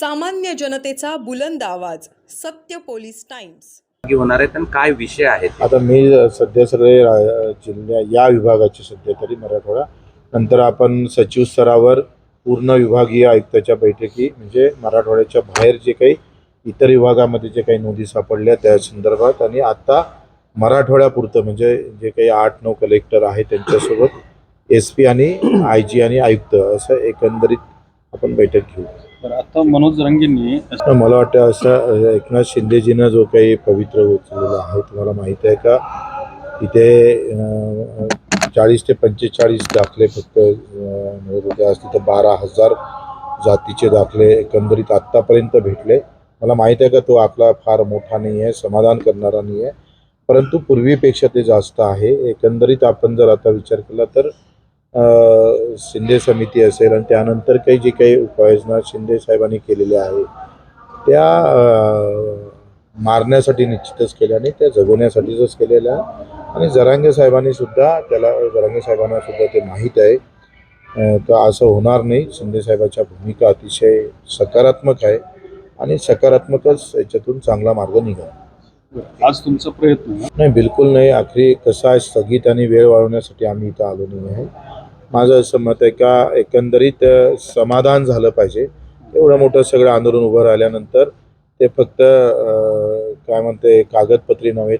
सामान्य जनतेचा बुलंद आवाज सत्य पोलीस टाइम्स. की होणार आहेत आणि काय विषय आहेत आता मी सध्या सगळे रा- जिल्ह्या या विभागाचे सध्या तरी मराठवाडा. नंतर आपण सचिव स्तरावर पूर्ण विभागीय आयुक्ताच्या बैठकी म्हणजे मराठवाड्याच्या बाहेर जे काही इतर विभागामध्ये जे काही नोंदी सापडल्या त्या संदर्भात आणि आता मराठवाड्यापुरतं म्हणजे जे काही आठ नऊ कलेक्टर आहेत त्यांच्यासोबत एस पी आणि आय जी आणि आयुक्त असं एकंदरीत आपण बैठक घेऊ. तर आता मनोज रंगेंनी मला वाटतं असं एकनाथ शिंदेजीनं जो काही पवित्र उचललेला आहे तुम्हाला माहीत आहे का? इथे चाळीस ते पंचेचाळीस दाखले फक्त असतील तर बारा हजार जातीचे दाखले एकंदरीत आत्तापर्यंत भेटले. मला माहीत आहे का तो आकडा फार मोठा नाही आहे समाधान करणारा नाही आहे परंतु पूर्वीपेक्षा ते जास्त आहे. एकंदरीत आपण जर आता विचार केला तर शिंदे समिती असेल आणि त्यानंतर काही जी काही उपाययोजना शिंदे साहेबांनी केलेल्या आहे त्या मारण्यासाठी निश्चितच केल्या नाही त्या जगवण्यासाठीच केलेल्या. आणि जरांगे साहेबांनी सुद्धा त्याला जरांगे साहेबांना सुद्धा ते माहीत आहे तर असं होणार नाही शिंदे साहेबाच्या भूमिका अतिशय सकारात्मक आहे आणि सकारात्मकच याच्यातून चांगला मार्ग निघाला आज तुमचा प्रयत्न. नाही बिलकुल नाही आखरी कसं आहे स्थगित आणि वेळ वाढवण्यासाठी आम्ही इथं आलो नाही आहे माझं असं मत आहे का एकंदरीत समाधान झालं पाहिजे. एवढं मोठं सगळं आंदोलन उभं राहिल्यानंतर ते फक्त अ, काय म्हणते कागदपत्री नव्हे